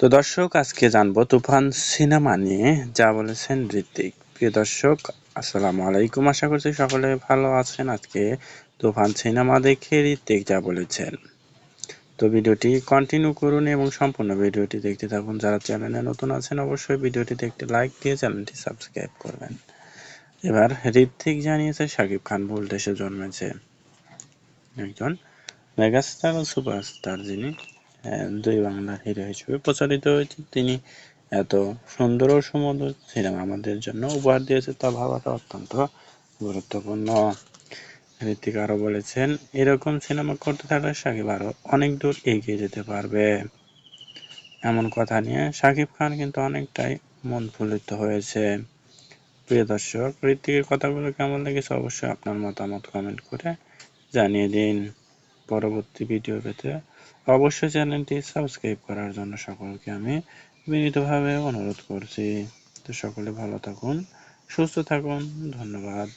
তো দর্শক, আজকে জানব তুফান সিনেমা নিয়ে, যা বলেছেন ঋত্বিক প্রিয় দর্শক, আসসালামু আলাইকুম। আশা করছি সকলে ভালো আছেন আজকে তুফান সিনেমা দেখে ঋত্বিক যা বলেছেন। তো ভিডিওটি কন্টিনিউ করুন এবং সম্পূর্ণ ভিডিওটি দেখতে থাকুন। যারা চ্যানেলে নতুন আছেন, অবশ্যই ভিডিওটিতে একটি লাইক দিয়ে চ্যানেলটি সাবস্ক্রাইব করবেন। এবার ঋত্বিক জানিয়েছে, শাকিব খান ভুল দেশে জন্মেছে। একজন মেগাস্টার ও সুপারস্টার যিনি। দুই বাংলার হিরো হিসেবে প্রচারিত হয়েছে, তিনি এত সুন্দর ও সুমধুর সিনেমা আমাদের জন্য উপহার দিয়েছে, তা ভাবাটা অত্যন্ত গুরুত্বপূর্ণ। ঋতিক আরও বলেছেন, এরকম সিনেমা করতে থাকলে সাকিব আরও অনেক দূর এগিয়ে যেতে পারবে। এমন কথা নিয়ে সাকিব খান কিন্তু অনেকটাই মন ফুলিত হয়েছে। প্রিয় দর্শক ঋতিকের কথাগুলো কেমন লেগেছে অবশ্যই আপনার মতামত কমেন্ট করে জানিয়ে দিন। পরবর্তী ভিডিও পেতে অবশ্যই চ্যানেলটি সাবস্ক্রাইব করার জন্য সকলকে আমি বিনীতভাবে অনুরোধ করছি। তো সকলে ভালো থাকুন, সুস্থ থাকুন, ধন্যবাদ।